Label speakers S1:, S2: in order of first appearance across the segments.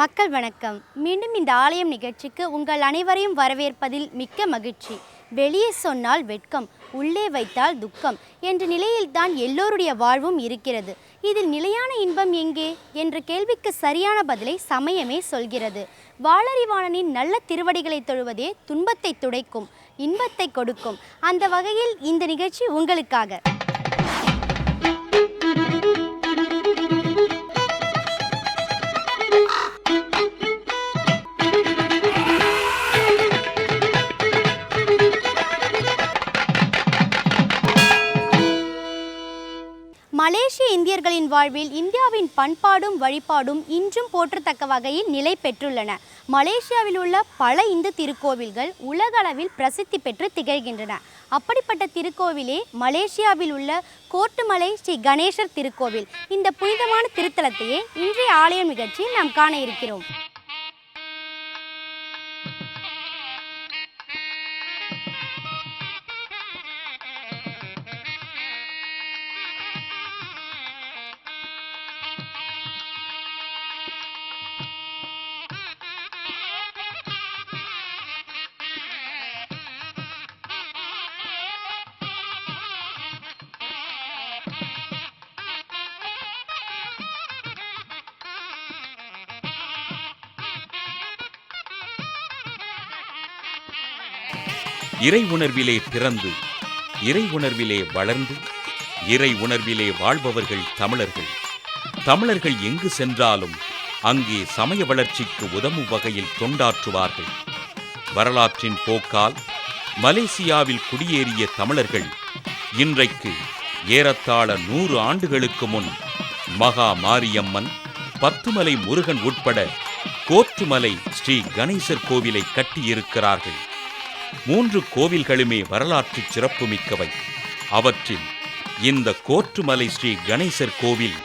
S1: மக்கள் வணக்கம். மீண்டும் இந்த ஆலயம் நிகழ்ச்சிக்கு உங்கள் அனைவரையும் வரவேற்பதில் மிக்க மகிழ்ச்சி. வெளியே சொன்னால் வெட்கம் உள்ளே வைத்தால் துக்கம் என்ற நிலையில்தான் எல்லோருடைய வாழ்வும் இருக்கிறது. இதில் நிலையான இன்பம் எங்கே? என்ற கேள்விக்கு சரியான பதிலை சமயமே சொல்கிறது. வாளறிவாணனின் நல்ல திருவடிகளை தொழுவதே துன்பத்தை துடைக்கும் இன்பத்தை கொடுக்கும். அந்த வகையில் இந்த நிகழ்ச்சி உங்களுக்காக. மக்களின் வாழ்வில் இந்தியாவின் பண்பாடும் வழிபாடும் இன்றும் போற்றத்தக்க வகையில் நிலை பெற்றுள்ளன. மலேசியாவில் உள்ள பல இந்து திருக்கோவில்கள் உலகளவில் பிரசித்தி பெற்று திகழ்கின்றன. அப்படிப்பட்ட திருக்கோவிலே மலேசியாவில் உள்ள கோட்டுமலை ஸ்ரீ கணேசர் திருக்கோவில். இந்த புனிதமான திருத்தலத்தையே இன்றைய ஆலயம் நிகழ்ச்சியில் நாம் காண இருக்கிறோம்.
S2: இறை உணர்விலே பிறந்து இறை உணர்விலே வளர்ந்து இறை உணர்விலே வாழ்பவர்கள் தமிழர்கள். தமிழர்கள் எங்கு சென்றாலும் அங்கே சமய வளர்ச்சிக்கு உதவும் வகையில் தொண்டாற்றுவார்கள். வரலாற்றின் போக்கால் மலேசியாவில் குடியேறிய தமிழர்கள் இன்றைக்கு ஏறத்தாழ நூறு ஆண்டுகளுக்கு முன் மகா மாரியம்மன் பத்துமலை முருகன் உட்பட கோற்றுமலை ஸ்ரீ கணேசர் கோவிலை கட்டியிருக்கிறார்கள். மூன்று கோவில்களுமே வரலாற்று சிறப்புமிக்கவை. அவற்றில் இந்த கோற்றுமலை ஸ்ரீ கணேசர் கோவில்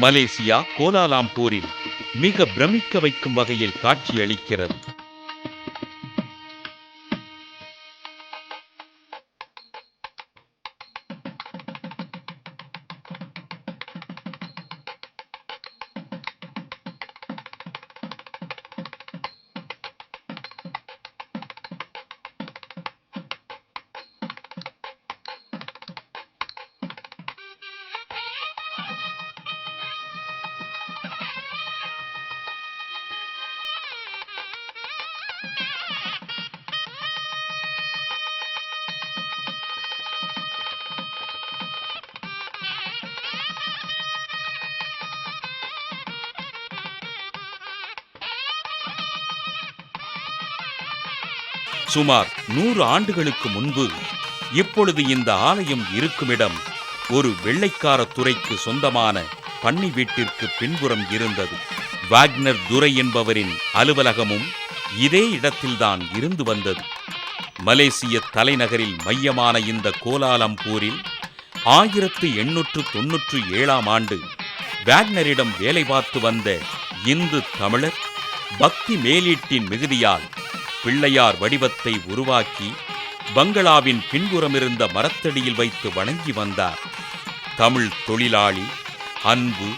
S2: மலேசியா கோலாலாம்பூரில் மிக பிரமிக்க வைக்கும் வகையில் காட்சியளிக்கிறது. சுமார் நூறு ஆண்டுகளுக்கு முன்பு இப்பொழுது இந்த ஆலயம் இருக்குமிடம் ஒரு வெள்ளைக்கார துறைக்கு சொந்தமான பண்ணி வீட்டிற்கு பின்புறம் இருந்தது. வாக்னர் துரை என்பவரின் அலுவலகமும் இதே இடத்தில்தான் இருந்து வந்தது. மலேசிய தலைநகரில் மையமான இந்த கோலாலம்பூரில் ஆயிரத்து எண்ணூற்று தொன்னூற்று ஏழாம் ஆண்டு வேக்னரிடம் வேலை பார்த்து வந்த இந்து தமிழர் பக்தி மேலீட்டின் மிகுதியால் பிள்ளையார் வடிவத்தை உருவாக்கி பங்களாவின் பின்புறமிருந்த மரத்தடியில் வைத்து வணங்கி வந்தார். தமிழ் தொழிலாளி அன்பு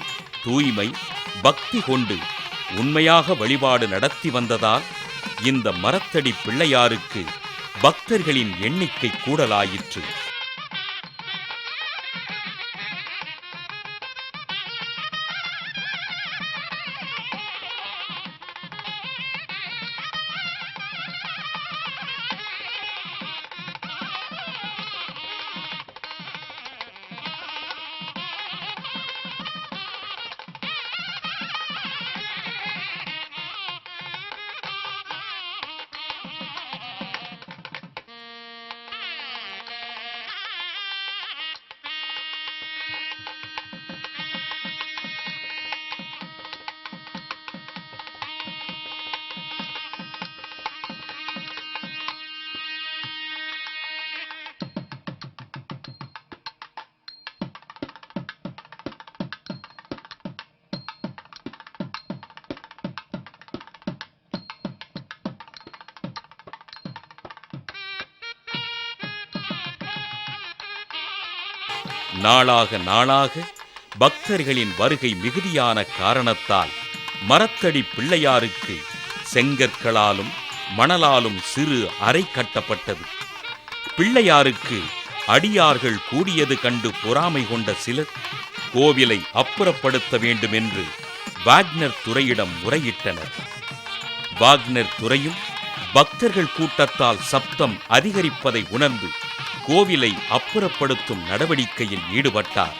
S2: தூய்மை பக்தி கொண்டு உண்மையாக வழிபாடு நடத்தி வந்ததால் இந்த மரத்தடி பிள்ளையாருக்கு பக்தர்களின் எண்ணிக்கை கூடலாயிற்று. நாளாக நாளாக பக்தர்களின் வருகை மிகுதியான காரணத்தால் மரத்தடி பிள்ளையாருக்கு செங்கற்களாலும் மணலாலும் சிறு அறை கட்டப்பட்டது. பிள்ளையாருக்கு அடியார்கள் கூடியது கண்டு பொறாமை கொண்ட சிலர் கோவிலை அப்புறப்படுத்த வேண்டும் என்று வாக்னர் துறையிடம் முறையிட்டனர். வாக்னர் துறையும் பக்தர்கள் கூட்டத்தால் சப்தம் அதிகரிப்பதை உணர்ந்து கோவிலை அப்புறப்படுத்தும் நடவடிக்கையில் ஈடுபட்டார்.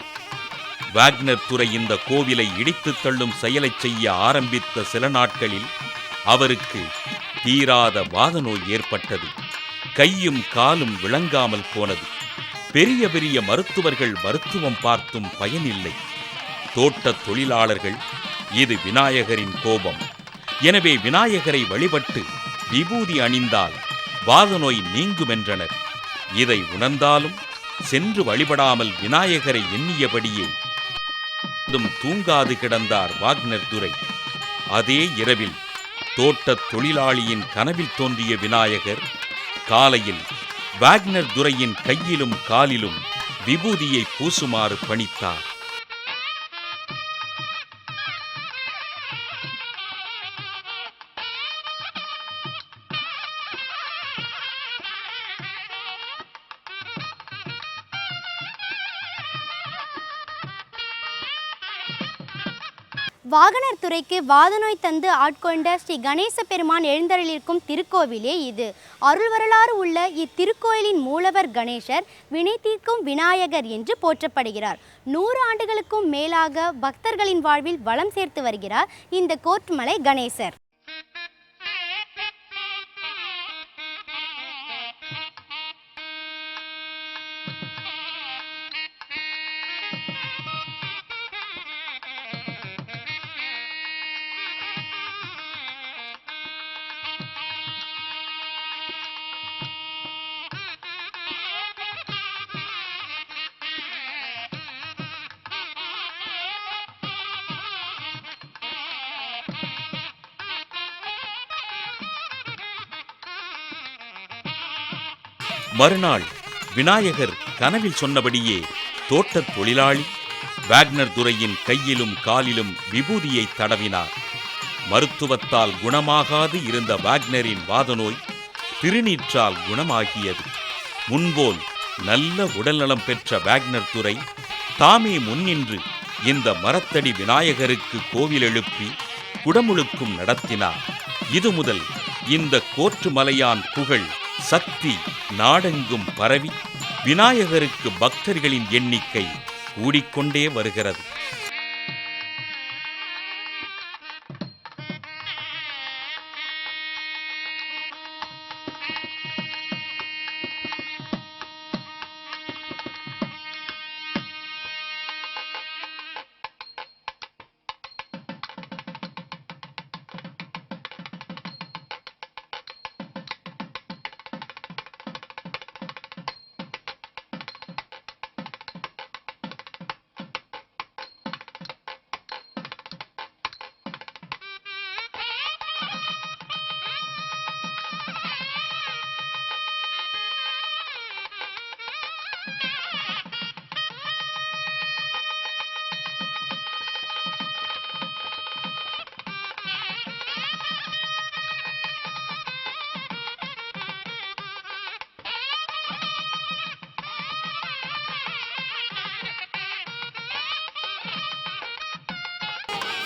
S2: வாக்னர் துறை இந்த கோவிலை இடித்து தள்ளும் செயலை செய்ய ஆரம்பித்த சில நாட்களில் அவருக்கு தீராத வாதநோய் ஏற்பட்டது. கையும் காலும் விளங்காமல் போனது. பெரிய பெரிய மருத்துவர்கள் மருத்துவம் பார்த்தும் பயனில்லை. தோட்ட தொழிலாளர்கள் இது விநாயகரின் கோபம். எனவே விநாயகரை வழிபட்டு விபூதி அணிந்தால் வாதநோய் நீங்குமென்றனர். இதை உணர்ந்தாலும் சென்று வழிபடாமல் விநாயகரை எண்ணியபடியே தூங்காது கிடந்தார் வாக்னர் துரை. அதே இரவில் தோட்டத் தொழிலாளியின் கனவில் தோன்றிய விநாயகர் காலையில் வாக்னர் துரையின் கையிலும் காலிலும் விபூதியை பூசுமாறு பணித்தார்.
S1: வாகனர் துறைக்கு வாதநோய் தந்து ஆட்கொண்ட ஸ்ரீ கணேச பெருமான் எழுந்தருளிருக்கும் திருக்கோவிலே இது. அருள் வரலாறு உள்ள இத்திருக்கோயிலின் மூலவர் கணேசர் வினை தீர்க்கும் விநாயகர் என்று போற்றப்படுகிறார். நூறு ஆண்டுகளுக்கும் மேலாக பக்தர்களின் வாழ்வில் வளம் சேர்த்து வருகிறார் இந்த கோர்ட்மலை கணேசர்.
S2: மறுநாள் விநாயகர் கனவில் சொன்னபடியே தோட்டத் தொழிலாளி வேக்னர் துரையின் கையிலும் காலிலும் விபூதியை தடவினார். மருத்துவத்தால் குணமாகாது இருந்த வாக்னரின் வாதநோய் திருநீற்றால் குணமாகியது. முன்போல் நல்ல உடல்நலம் பெற்ற வேக்னர் துறை தாமே முன்னின்று இந்த மரத்தடி விநாயகருக்கு கோவில் எழுப்பி குடமுழுக்கும் நடத்தினார். இது முதல் இந்த கோற்று மலையான் புகழ் சக்தி நாடெங்கும் பரவி விநாயகருக்கு பக்தர்களின் எண்ணிக்கை கூடிக்கொண்டே வருகிறது.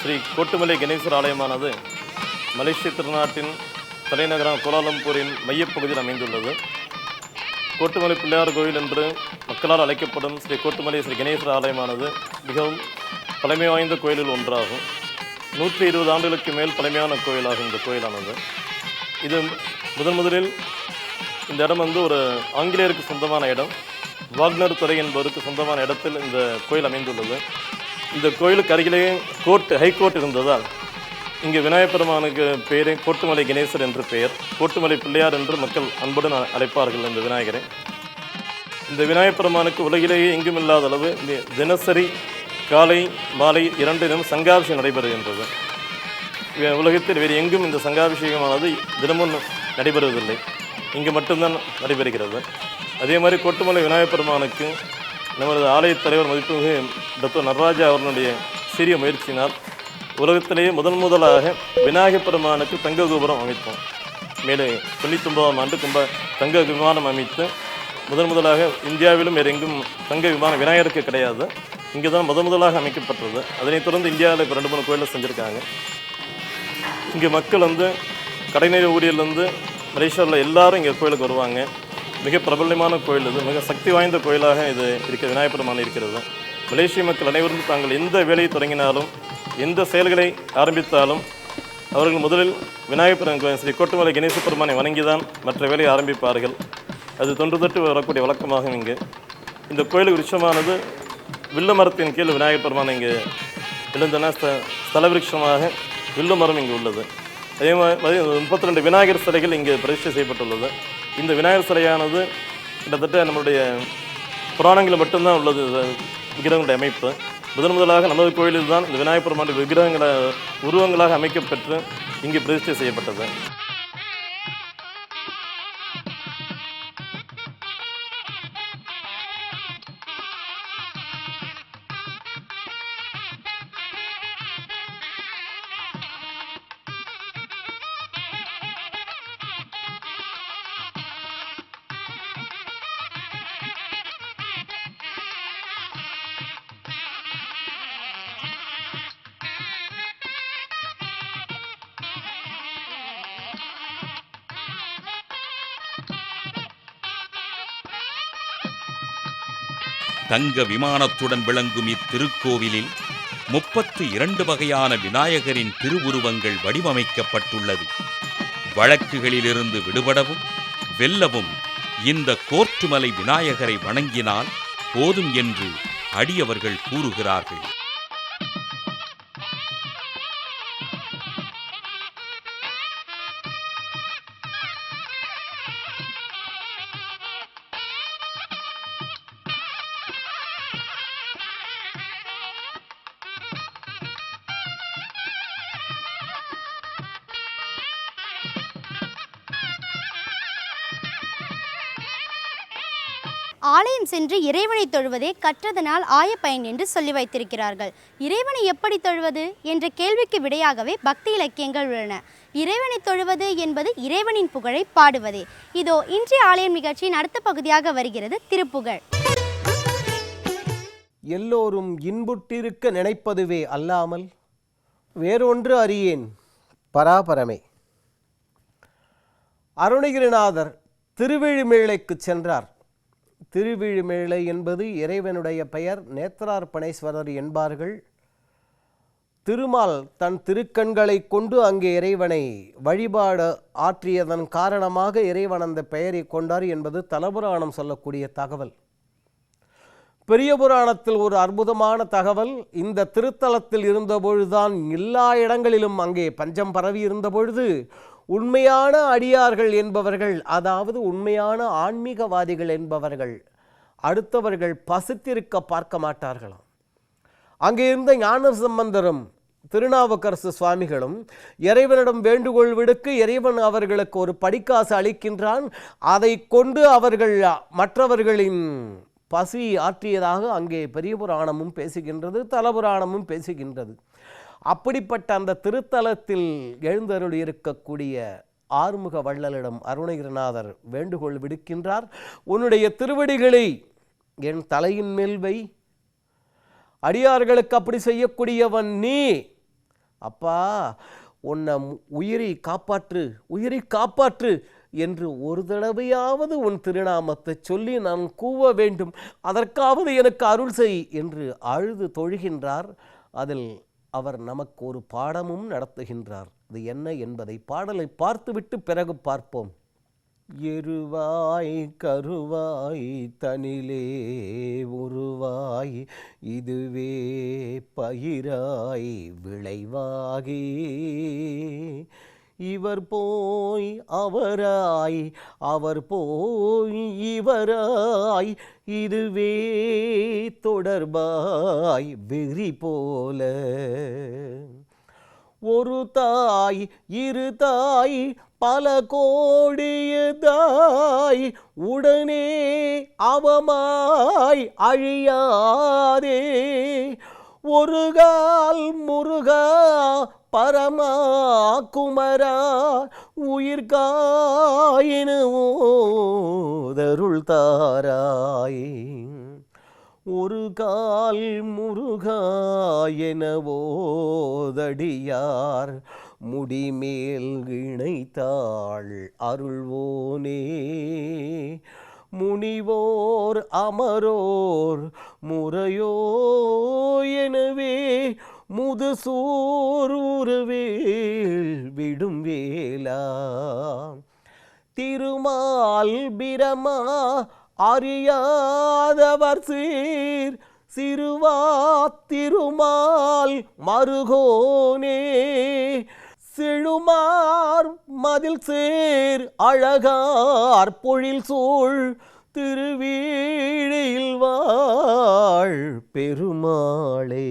S3: ஸ்ரீ கோட்டுமலை கணேசர் ஆலயமானது மலேசிய திருநாட்டின் தலைநகரம் கோலாலம்பூரின் மையப்பகுதியில் அமைந்துள்ளது. கோட்டுமலை பிள்ளையார் கோயில் என்று மக்களால் அழைக்கப்படும் ஸ்ரீ கோட்டுமலை ஸ்ரீ கணேசர் ஆலயமானது மிகவும் பழமை வாய்ந்த கோயிலில் ஒன்றாகும். நூற்றி இருபது ஆண்டுகளுக்கு மேல் பழமையான கோயிலாகும் இந்த கோயிலானது. இது முதன் முதலில் இந்த இடம் வந்து ஒரு ஆங்கிலேயருக்கு சொந்தமான இடம். வாக்னர் துறை என்பவருக்கு சொந்தமான இடத்தில் இந்த கோயில் அமைந்துள்ளது. இந்த கோயிலுக்கு அருகிலேயே கோர்ட் ஹைகோர்ட் இருந்ததால் இங்கு விநாயகப் பெருமானுக்கு பெயரே கோட்டுமலை கணேசர் என்று பெயர். கோட்டுமலை பிள்ளையார் என்று மக்கள் அன்புடன் அழைப்பார்கள் இந்த விநாயகரை. இந்த விநாயகப் பெருமானுக்கு உலகிலேயே எங்கும் இல்லாத அளவு தினசரி காலை மாலை இரண்டு சங்காபிஷேகம் நடைபெறுகின்றது. உலகத்தில் வேறு எங்கும் இந்த சங்காபிஷேகமானது தினமும் நடைபெறுவதில்லை. இங்கு மட்டும்தான் நடைபெறுகிறது. அதே மாதிரி கோட்டுமலை விநாயகப் பெருமானுக்கு நமது ஆலய தலைவர் மதிப்புமிகு டாக்டர் நடராஜா அவர்களுடைய சிறிய முயற்சியினால் உலகத்திலேயே முதன் முதலாக விநாயகப் பெருமானுக்கு தங்க கோபுரம் அமைத்தோம். மேலே ஒன்பதாம் ஆண்டு கும்ப தங்க விமானம் அமைத்து முதன் முதலாக இந்தியாவிலும் வேறு எங்கும் தங்க விமானம் விநாயகருக்கு கிடையாது. இங்கே தான் முதன் முதலாக அமைக்கப்பட்டது அதனைத் தொடர்ந்து இந்தியாவில் இப்போ ரெண்டு மூணு கோயிலில் செஞ்சுருக்காங்க. இங்கே மக்கள் வந்து கடைநிலை ஊழியர்லேருந்து மலேசியாவில் எல்லாரும் இங்கே கோயிலுக்கு வருவாங்க. மிக பிரபலமான கோயில் இது. மிக சக்தி வாய்ந்த கோயிலாக இது இருக்க விநாயகப் பெருமான் இருக்கிறது. மலேசிய மக்கள் அனைவரும் தாங்கள் எந்த வேலையை தொடங்கினாலும் எந்த செயல்களை ஆரம்பித்தாலும் அவர்கள் முதலில் விநாயகப்பெருமான் ஸ்ரீ கோட்டுமலை கணேச பெருமானை வணங்கி தான் மற்ற வேலையை ஆரம்பிப்பார்கள். அது தொன்று தொட்டு வரக்கூடிய வழக்கமாகும் இங்கு. இந்த கோயில் விருட்சமானது வில்ல மரத்தின் கீழ் விநாயகர் பெருமான் இங்கு விழுந்தன ஸ்தல விருட்சமாக வில்லு மரம் இங்கு உள்ளது. அதே மாதிரி முப்பத்தி ரெண்டு விநாயகர் சிலைகள் இங்கு பிரதிஷ்டை செய்யப்பட்டுள்ளது. இந்த விநாயகர் சிலையானது கிட்டத்தட்ட நம்மளுடைய புராணங்களில் மட்டும்தான் உள்ளது. விக்கிரகங்களுடைய அமைப்பு. முதன் முதலாக நமது கோயிலில் தான் இந்த விநாயகர் பெருமானுடைய விக்கிரகங்களை உருவங்களாக அமைக்கப்பெற்று இங்கே பிரதிஷ்டை செய்யப்பட்டது.
S2: தங்க விமானத்துடன் விளங்கும் இத்திருக்கோவிலில் முப்பத்து இரண்டு வகையான விநாயகரின் திருவுருவங்கள் வடிவமைக்கப்பட்டுள்ளது. வழக்குகளிலிருந்து விடுபடவும் வெல்லவும் இந்த கோர்ட்டுமலை விநாயகரை வணங்கினால் போதும் என்று அடியவர்கள் கூறுகிறார்கள்.
S1: என்று இறைவனை தொழுவதே கற்றதனால் ஆய பயன் என்று சொல்லி வைத்திருக்கிறார்கள். இறைவனை எப்படி தொழுவது? என்ற கேள்விக்கு விடையாகவே பக்தி இலக்கியங்கள் உள்ளன. இறைவனை தொழுவது என்பது இறைவனின் புகழை பாடுவதே. இதோ இன்றைய ஆலயம் நிகழ்ச்சியின் அடுத்த பகுதியாக வருகிறது திருப்புகழ்.
S4: எல்லோரும் இன்புற்றிருக்க நினைப்பதுவே அல்லாமல் வேறொன்று அறியேன். பராபரமே. அருணகிரிநாதர் திருவிழிமேளைக்கு சென்றார். திருவிழிமேளை என்பது இறைவனுடைய பெயர். நேத்ரார்ப்பணேஸ்வரர் என்பார்கள். திருமால் தன் திருக்கண்களை கொண்டு அங்கே இறைவனை வழிபாடு ஆற்றியதன் காரணமாக இறைவன் அந்த பெயரை கொண்டார் என்பது தலபுராணம் சொல்லக்கூடிய தகவல். பெரிய புராணத்தில் ஒரு அற்புதமான தகவல். இந்த திருத்தலத்தில் இருந்தபொழுதுதான் எல்லா இடங்களிலும் அங்கே பஞ்சம் பரவி இருந்தபொழுது உண்மையான அடியார்கள் என்பவர்கள் அதாவது உண்மையான ஆன்மீகவாதிகள் என்பவர்கள் அடுத்தவர்கள் பசித்திருக்க பார்க்க மாட்டார்களாம். அங்கே இருந்த ஞான சம்பந்தரும் திருநாவுக்கரசு சுவாமிகளும் இறைவனிடம் வேண்டுகோள் விடுக்க இறைவன் அவர்களுக்கு ஒரு படிக்காசு அளிக்கின்றான். அதை கொண்டு அவர்கள் மற்றவர்களின் பசி ஆற்றியதாக அங்கே பெரிய புராணமும் பேசுகின்றது தலபுராணமும் பேசுகின்றது. அப்படிப்பட்ட அந்த திருத்தலத்தில் எழுந்தருள் இருக்கக்கூடிய ஆறுமுக வள்ளலிடம் அருணகிரிநாதர் வேண்டுகோள் விடுக்கின்றார். உன்னுடைய திருவடிகளை என் தலையின் மேல் வை. அடியார்களுக்கு அப்படி செய்யக்கூடியவன் நீ. அப்பா உன்னை உயிரை காப்பாற்று உயிரை காப்பாற்று என்று ஒரு தடவையாவது உன் திருநாமத்தை சொல்லி நான் கூவ வேண்டும். அதற்காவது எனக்கு அருள் செய் என்று அழுது தொழுகின்றார். அதில் அவர் நமக்கு ஒரு பாடமும் நடத்துகின்றார். அது என்ன என்பதை பாடலை பார்த்துவிட்டு பிறகு பார்ப்போம். எருவாய் கருவாய் தனிலே உருவாய் இதுவே பயிராய் விளைவாகி. இவர் போய் அவராய் அவர் போய் இவராய் இதுவே தொடர்பாய் வெறி போல. ஒரு தாய் இரு தாய் பல கோடிய தாய் உடனே அவமாய் அழியாதே. ஒரு கால் முருகா பரமா குமரா உயிர் காயினு ஓதருள் தாராய். ஒரு கால் முருகாயனவோதடியார் முடிமேல் இணைத்தாள் அருள்வோனே. முனிவோர் அமரோர் முறையோ எனவே முதுசூர் உருவேல் விடும் வேலா திருமால் பிரமா அறியாதவர் சீர் சிறுவா திருமால் மருகோனே. செழுமார் மதில் சேர் அழகார் பொழில் சூழ் திருவீழில் வாழ் பெருமாளே.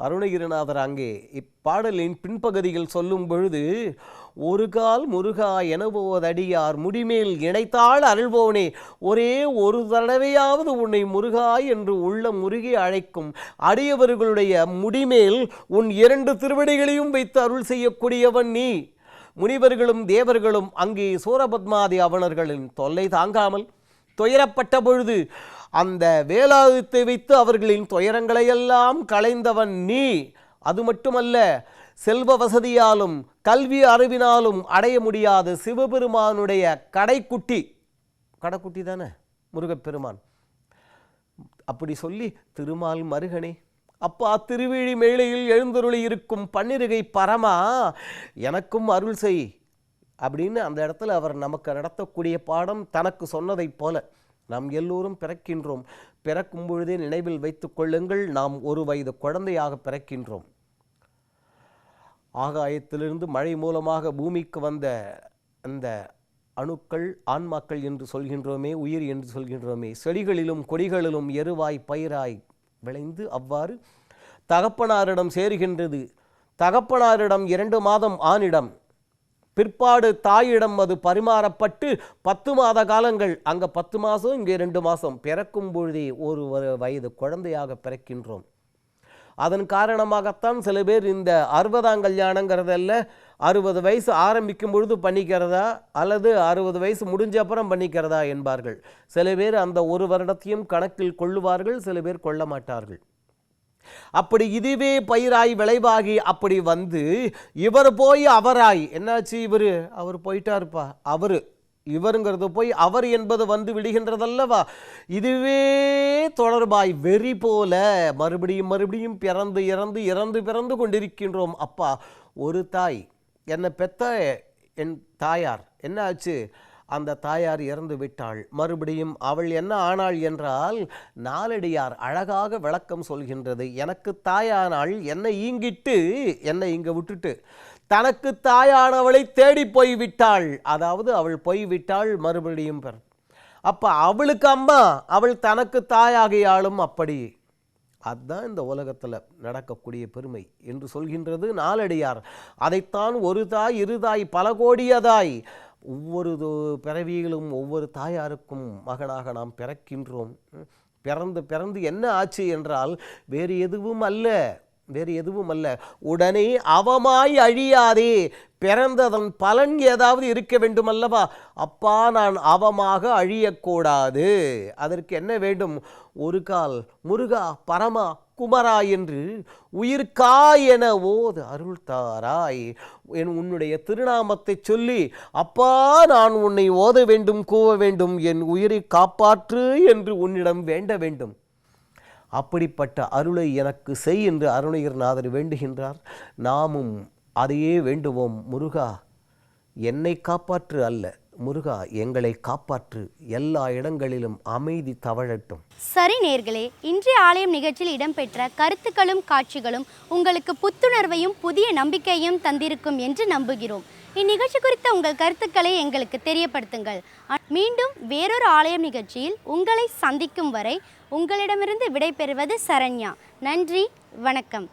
S4: அருணகிரிநாதர் அங்கே இப்பாடலின் பின்பகுதியில் சொல்லும் பொழுது ஒரு கால் முருகா எனவோதடியார் முடிமேல் இணைத்தாள் அருள்வோனே ஒரே ஒரு தடவையாவது உன்னை முருகா என்று உள்ள முருகி அழைக்கும் அடியவர்களுடைய முடிமேல் உன் இரண்டு திருவடிகளையும் வைத்து அருள் செய்யக்கூடியவன் நீ. முனிவர்களும் தேவர்களும் அங்கே சூரபத்மாதி அவணர்களின் தொல்லை தாங்காமல் துயரப்பட்ட பொழுது அந்த வேலாயுதத்தை வைத்து அவர்களின் துயரங்களையெல்லாம் களைந்தவன் நீ. அது மட்டுமல்ல செல்வ வசதியாலும் கல்வி அறிவினாலும் அடைய முடியாத சிவபெருமானுடைய கடைக்குட்டி. கடைக்குட்டி தானே முருகப்பெருமான். அப்படி சொல்லி திருமால் மருகனே அப்பா திருவிழி மேலையில் எழுந்தருளி இருக்கும் பன்னிருகை பரமா எனக்கும் அருள் செய் அப்படின்னு அந்த இடத்துல அவர் நமக்கு நடத்தக்கூடிய பாடம் தனக்கு சொன்னதைப் போல நாம் எல்லோரும் பிறக்கின்றோம். பிறக்கும் பொழுதே நினைவில் வைத்துக் கொள்ளுங்கள் நாம் ஒரு வயது குழந்தையாக பிறக்கின்றோம். ஆகாயத்திலிருந்து மழை மூலமாக பூமிக்கு வந்த அந்த அணுக்கள் ஆன்மாக்கள் என்று சொல்கின்றோமே உயிர் என்று சொல்கின்றோமே செடிகளிலும் கொடிகளிலும் எருவாய் பயிராய் விளைந்து அவ்வாறு தகப்பனாரிடம் சேருகின்றது. தகப்பனாரிடம் இரண்டு மாதம் ஆணிடம் பிற்பாடு தாயிடம் அது பரிமாறப்பட்டு பத்து மாத காலங்கள். அங்கே பத்து மாதம் இங்கே ரெண்டு மாதம் பிறக்கும் பொழுதே ஒரு வயது குழந்தையாக பிறக்கின்றோம். அதன் காரணமாகத்தான் சில பேர் இந்த அறுபதாம் கல்யாணங்கிறதெல்லாம் அறுபது வயசு ஆரம்பிக்கும் பொழுது பண்ணிக்கிறதா அல்லது அறுபது வயசு முடிஞ்ச அப்புறம் பண்ணிக்கிறதா என்பார்கள். சில பேர் அந்த ஒரு வருடத்தையும் கணக்கில் கொள்ளுவார்கள் சில பேர் கொள்ள மாட்டார்கள். அப்படி இதுவே பயிராய் விளைவாகி அப்படி வந்து இவர் போய் அவராய் என்னாச்சு இவர்? அவர் போயிட்டாருப்பா. அவர் இவருங்கிறது போய் அவர் என்பது வந்து விடுகின்றதல்லவா? இதுவே தொடர்பாய் வெறி போல மறுபடியும் மறுபடியும் பிறந்து இறந்து இறந்து பிறந்து கொண்டிருக்கின்றோம். அப்பா ஒரு தாய் என்னை பெத்த என் தாயார். என்ன ஆச்சு? அந்த தாயார் இறந்து விட்டாள். மறுபடியும் அவள் என்ன ஆனாள் என்றால் நாலடியார் அழகாக விளக்கம் சொல்கின்றது. எனக்கு தாயானாள் என்னை ஈங்கிட்டு என்னை இங்கே விட்டுட்டு. தனக்கு தாயானவளை தேடி போய் விட்டாள் அதாவது அவள் போய் விட்டாள் மறுபடியும் பெற அப்போ அவளுக்கு அம்மா அவள் தனக்கு தாயாகியாலும் அப்படி. அதுதான் இந்த உலகத்தில் நடக்கக்கூடிய பெருமை என்று சொல்கின்றது நாளடியார். அதைத்தான் ஒரு தாய் இருதாய் பல கோடியதாய் ஒவ்வொரு தோ- பிறவியிலும் ஒவ்வொரு தாயாருக்கும் மகனாக நாம் பிறக்கின்றோம். பிறந்து பிறந்து என்ன ஆச்சு என்றால் வேறு எதுவும் அல்ல வேறு எதுவும் அல்ல. உடனே அவமாய் அழியாதே பிறந்ததன் பலன் ஏதாவது இருக்க வேண்டும் அல்லவா அப்பா நான் அவமாக அழியக்கூடாது. அதற்கு என்ன வேண்டும்? ஒரு கால் முருகா பரமா குமரா என்று உயிர்கா என ஓது அருள் தாராய். என் உன்னுடைய திருநாமத்தை சொல்லி அப்பா நான் உன்னை ஓத வேண்டும் கூவ வேண்டும் என் உயிரை காப்பாற்று என்று உன்னிடம் வேண்ட வேண்டும். அப்படிப்பட்ட அருளை எனக்கு செய் என்று அருணகிரிநாதர் வேண்டுகின்றார். நாமும் அதையே வேண்டுவோம் முருகா. என்னை காப்பாற்று அல்ல. முருகா எங்களை காப்பாற்று. எல்லா இடங்களிலும் அமைதி தவழட்டும்.
S1: சரி நேர்களே இன்றைய ஆலயம் நிகழ்ச்சியில் இடம்பெற்ற கருத்துக்களும் காட்சிகளும் உங்களுக்கு புத்துணர்வையும் புதிய நம்பிக்கையும் தந்திருக்கும் என்று நம்புகிறோம். இந்நிகழ்ச்சி குறித்த உங்கள் கருத்துக்களை எங்களுக்கு தெரியப்படுத்துங்கள். மீண்டும் வேறொரு ஆலயம் நிகழ்ச்சியில் உங்களை சந்திக்கும் வரை உங்களிடமிருந்து விடைபெறுவது சரண்யா. நன்றி வணக்கம்.